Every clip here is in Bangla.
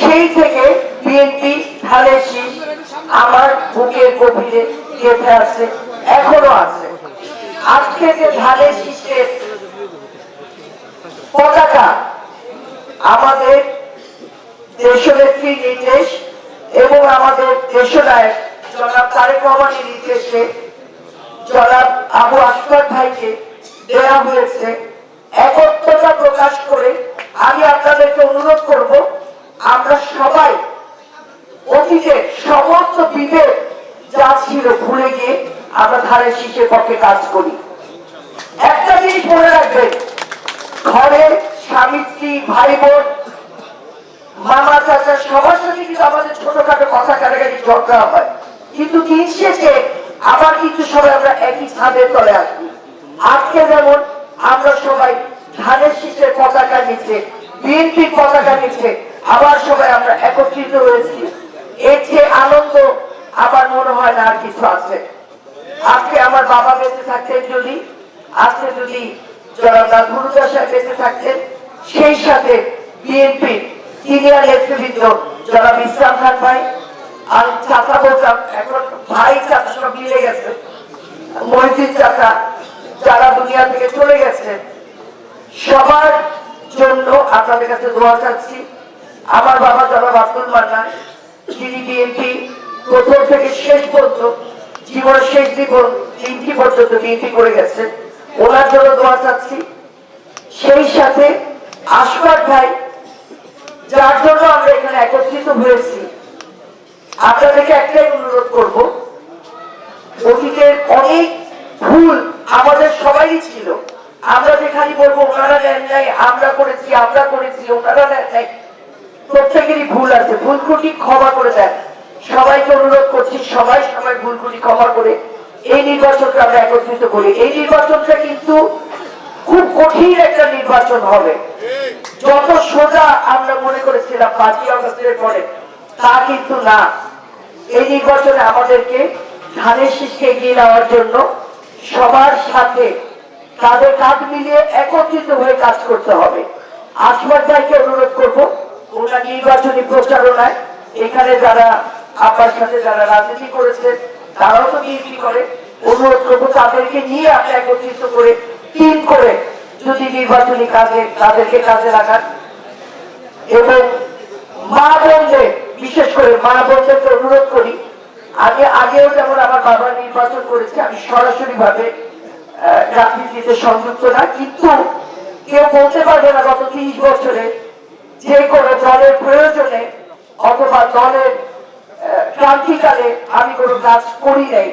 সেই থেকে বিএনপি শীষ আমার বুকের গভীরে গেঁথে আছে এখনও আছে। আজকে যে শীষের পতাকা আমাদের দেশনেত্রী নির্দেশ এবং আমাদের দেশনায়ক জনাব তারেক রহমানের নির্দেশে জনাব আবু আকবর ভাইকে দেওয়া হয়েছে। একত্রতা প্রকাশ করে আমি আপনাদেরকে অনুরোধ করব আমরা সবাই অতীতের সমস্ত বিভেদ যা ছিল ভুলে গিয়ে আমরা ধারে শীষের পক্ষে কাজ করি। একটা জিনিস মনে রাখবেন, ঘরে স্বামী, স্ত্রী ভাই বোন মামা, চাচা, সবার সাথে কিন্তু আমাদের ছোটখাটো কথা কাটাকাটি ঝগড়া হয়। কিন্তু দিন শেষে আবার কিন্তু সবাই আমরা একই ছাদের তলে আসি। আজকে যেমন আমরা সবাই ধানের শীষের পতাকা নিচে বিএনপির পতাকা নিচ্ছে, আবার সবাই আমরা একত্রিত হয়েছি। এর চেয়ে আনন্দ আমার মনে হয় না আর কিছু আছে। আজকে আমার বাবা বেঁচে থাকতেন যদি, আজকে যদি জগন্নাথ গুরুদাস সাহেব বেঁচে থাকতেন, সেই সাথে বিএনপি সিনিয়র নেতৃবৃন্দ জনাব ইসলাম খান ভাই, আর চাচা বলতাম এখন ভাই চাচা সব মিলে গেছে। মসজিদ চাচা যারা দুনিয়া থেকে চলে গেছে, সবার জন্য আপনাদের কাছে দোয়া চাচ্ছি। আমার বাবা জনাব আব্দুল মান্নান, যিনি বিএনপি প্রথম থেকে শেষ পর্যন্ত জীবনের শেষ জীবন তিনটি পর্যন্ত বিএনপি করে গেছেন ওনার জন্য দোয়া চাচ্ছি। সেই সাথে আশফাক ভাই, যার জন্য আমরা এখানে একত্রিত হয়েছি, আপনাদেরকে একটাই অনুরোধ করব অতীতের অনেক ভুল আমাদের সবাই ছিল। আমরা যে খালি বলব, ওনারা নেন নাই, আমরা করেছি আমরা করেছি, ওনারা নেন নাই। প্রত্যেকেরই ভুল আছে। ভুল ক্ষমা করে দেন। সবাইকে অনুরোধ করছি, সবাই সবাই ভুল ত্রুটি ক্ষমা করে এই নির্বাচনকে আমরা একত্রিত করি। এই নির্বাচনটা কিন্তু খুব কঠিন একটা নির্বাচন হবে। যত সোজা আমরা মনে করেছিলাম পাঁচই আগস্টের পরে, তা কিন্তু না। এই নির্বাচনে আমাদেরকে ধানের শীষকে এগিয়ে নেওয়ার জন্য সবার সাথে তাদের কাঁধ মিলিয়ে একত্রিত হয়ে কাজ করতে হবে। আসমার ভাইকে অনুরোধ করব ওনার নির্বাচনী প্রচারণায় এখানে যারা আপনার সাথে যারা রাজনীতি তারাও তো বিএনপি করে। অনুরোধ করব তাদেরকে নিয়ে আপনি একত্রিত করে টিম করে যদি নির্বাচনী কাজে তাদেরকে কাজে লাগান। এবং মা বোনদের, বিশেষ করে মা অনুরোধ করি, আগে আগেও যেমন আমার বাবা নির্বাচন করেছে, আমি সরাসরি ভাবে রাজনীতিতে সংযুক্ত না, কিন্তু কেউ বলতে পারবে না গত তিরিশ বছরে যে কোনো দলের প্রয়োজনে অথবা দলের ক্রান্তিকালে আমি কোনো কাজ করি নাই।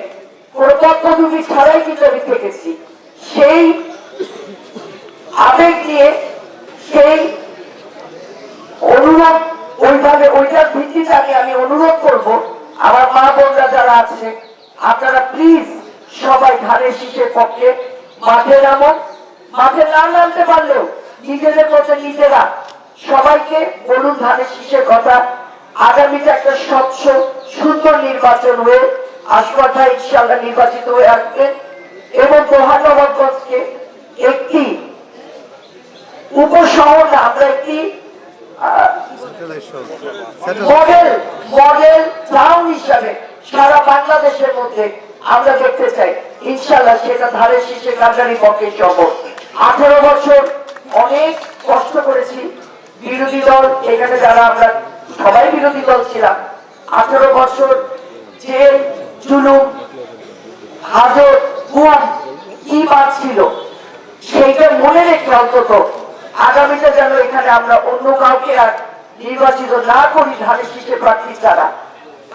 কোনো পদ্ধতি ছাড়াই কিন্তু আমি থেকেছি। সেই আবেগ নিয়ে সেই অনুরোধ, ওইভাবে ওইটার ভিত্তিতে আমি আমি অনুরোধ করব। আমার মা বোনরা যারা আছে, আপনারা প্লিজ সবাই ধানের শীষের পক্ষে মাঠে নামো মাঠে না নামতে পারলেও নিজেদের মধ্যে নিজেরা সবাইকে বলুন ধানের শীষের কথা। আগামীতে একটা স্বচ্ছ, সুন্দর নির্বাচন হয়ে আসবাটা ইনশাল্লাহ নির্বাচিত হয়ে আসবেন এবং মহানগরগঞ্জকে একটি উপশহর আমরা একটি মডেল মডেল টাউন হিসাবে সারা বাংলাদেশের মধ্যে আমরা দেখতে চাই। ইনশাল্লাহ সেটা ধারে শীর্ষে কান্ডারি পক্ষে সম্ভব। আঠারো বছর অনেক কষ্ট করেছি। বিরোধী দল, এখানে যারা আমরা সবাই বিরোধী দল ছিলাম। আঠারো বছর জেল, জুলুম গুম কি বাদ ছিল। সেইটা মনে রেখে অন্তত আগামীতে যেন এখানে আমরা অন্য কাউকে আর নির্বাচিত না করি, ধানের শীষে প্রার্থী ছাড়া।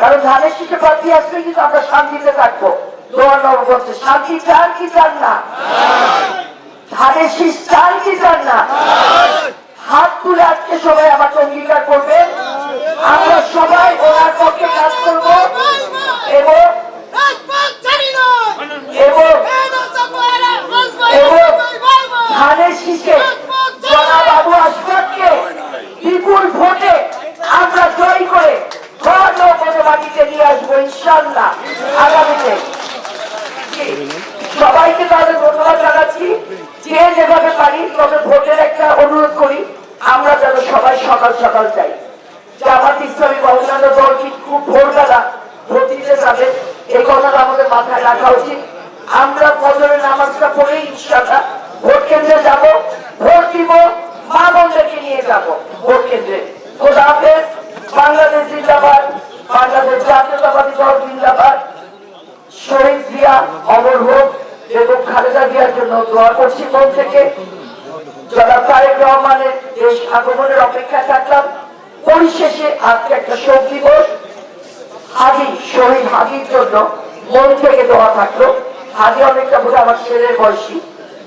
কারণ ধানের শীষে প্রার্থী আসলে কিন্তু আমরা শান্তিতে থাকব। নবগঞ্জে শান্তি চান কি চান না? ধানের শীষ চান কি চান না? হাত তুলে আজকে সবাই আমাকে অঙ্গীকার করবেন। আমরা সবাই ওনার পক্ষে কাজ করব এবং এবং এবং ধানের শীষে জনাব আবু আসফাককে বিপুল ভোটে আমরা জয়ী করে ঘর নিয়ে আসব ইনশাল্লাহ আগামীতে। সবাইকে তাদের ধন্যবাদ জানাচ্ছি। যে যেভাবে পারি তবে ভোটের একটা অনুরোধ করি আমরা যেন সবাই সকাল সকাল যাই। জামাত ইসলামী বা অন্যান্য দল কি খুব ভোরবেলা ভোট দিতে যাবে। এই কথাটা আমাদের মাথায় রাখা উচিত। আমরা ফজরের নামাজটা পড়ে ইনশাল্লাহ ভোট কেন্দ্রে যাব, ভোট দিব মা বোনদেরকে নিয়ে যাব ভোট কেন্দ্রে। খোদা হাফেজ, বাংলাদেশ জিন্দাবাদ, বাংলাদেশ জাতীয়তাবাদী দল জিন্দাবাদ। শহীদ জিয়া, অমর হোক এবং খালেদা জিয়ার জন্য দোয়া করছি মন থেকে। যারা তারেক রহমানের দেশ আগমনের অপেক্ষায় থাকলাম। পরিশেষে আজকে একটা শোক দিবস। হাজি শহীদ হাজির জন্য মন থেকে দেওয়া থাকল। হাজি অনেকটা বলে আমার ছেলের বয়সী।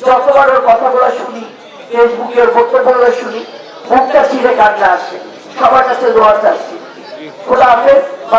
যতবার ওর কথাগুলো শুনি, ফেসবুকে ওর বক্তব্যগুলো শুনি বুকটা চিরে কান্না আসে। সবার কাছে দোয়া চাচ্ছি। খোলা হাফেজ।